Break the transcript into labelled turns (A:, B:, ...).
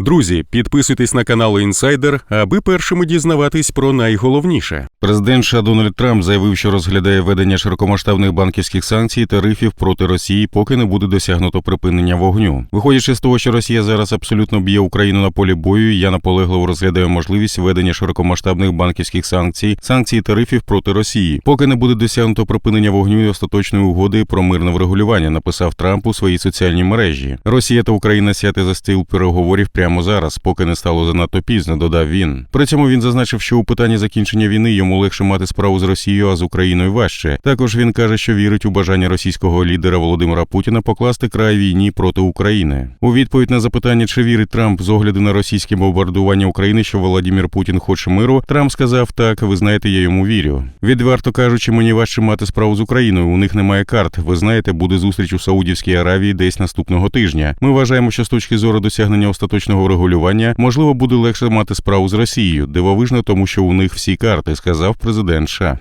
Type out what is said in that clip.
A: Друзі, підписуйтесь на канал Інсайдер, аби першими дізнаватись про найголовніше.
B: Президент США Дональд Трамп заявив, що розглядає введення широкомасштабних банківських санкцій тарифів проти Росії, поки не буде досягнуто припинення вогню. Виходячи з того, що Росія зараз абсолютно б'є Україну на полі бою, я наполегливо розглядаю можливість введення широкомасштабних банківських санкцій, санкцій тарифів проти Росії, поки не буде досягнуто припинення вогню і остаточної угоди про мирне врегулювання, написав Трамп у своїй соціальній мережі. Росія та Україна сяти за стіл переговорів прямо зараз, поки не стало занадто пізно, додав він. При цьому він зазначив, що у питанні закінчення війни йому легше мати справу з Росією, а з Україною важче. Також він каже, що вірить у бажання російського лідера Володимира Путіна покласти край війні проти України. У відповідь на запитання, чи вірить Трамп з огляду на російське бомбардування України, що Володимир Путін хоче миру, Трамп сказав: так, ви знаєте, я йому вірю. Відверто кажучи, мені важче мати справу з Україною. У них немає карт. Ви знаєте, буде зустріч у Саудівській Аравії десь наступного тижня. Ми вважаємо, що з точки зору досягнення остаточного регулювання можливо буде легше мати справу з Росією. Дивовижно, тому що у них всі карти, сказав президент США.